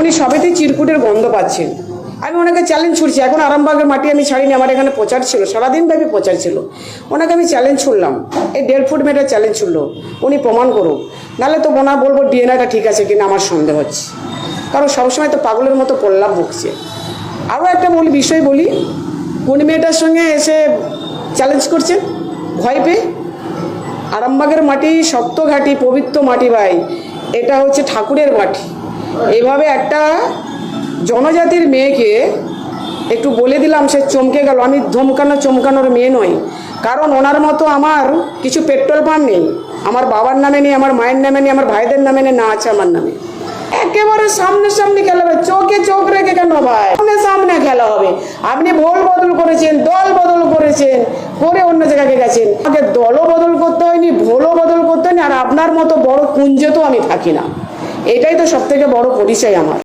উনি সবেতেই চিরকুটের গন্ধ পাচ্ছেন। আমি ওনাকে চ্যালেঞ্জ ছুড়ছি এখন আরামবাগের মাটি আমি ছাড়িনি, আমার এখানে প্রচার ছিল, সারাদিন ব্যাপী প্রচার ছিল। ওনাকে আমি চ্যালেঞ্জ ছুড়লাম এই দেড় ফুট মেয়েটা চ্যালেঞ্জ ছুড়লো উনি প্রমাণ করুক। নাহলে তো ওনার বলব ডিএনআটা ঠিক আছে কিনা, আমার সন্দেহ হচ্ছে। কারণ সবসময় তো পাগলের মতো পল্লাভ বকছে আরও একটা বলি বিষয় বলি কোন মেয়েটার সঙ্গে এসে চ্যালেঞ্জ করছেন ভয় পেয়ে। আরামবাগের মাটি, শক্ত ঘাটি, পবিত্র মাটি ভাই, এটা হচ্ছে ঠাকুরের মাটি। এভাবে একটা জনজাতির মেয়েকে একটু বলে দিলাম, সে চমকে গেল। আমি ধমকানো চমকানোর মেয়ে নই। কারণ ওনার মতো আমার কিছু পেট্রোল পাম্প নেই। আমার বাবার নামে নেই, আমার মায়ের নামে নেই, আমার ভাইদের নামে নেই, না আছে আমার নামে। একেবারে সামনে সামনে খেলা হবে। চোখে চোখ রেখে কেন ভাই? সামনে সামনে খেলা হবে। আপনি ভোল বদল করেছেন, দল বদল করেছেন, করে অন্য জায়গায় গেছেন। আমাকে দলও বদল করতে হয়নি, ভোলও বদল করতে হয়নি, আর আপনার মতো বড় কুঞ্জে তো আমি থাকি না। এটাই তো সব থেকে বড় পরিচয় আমার।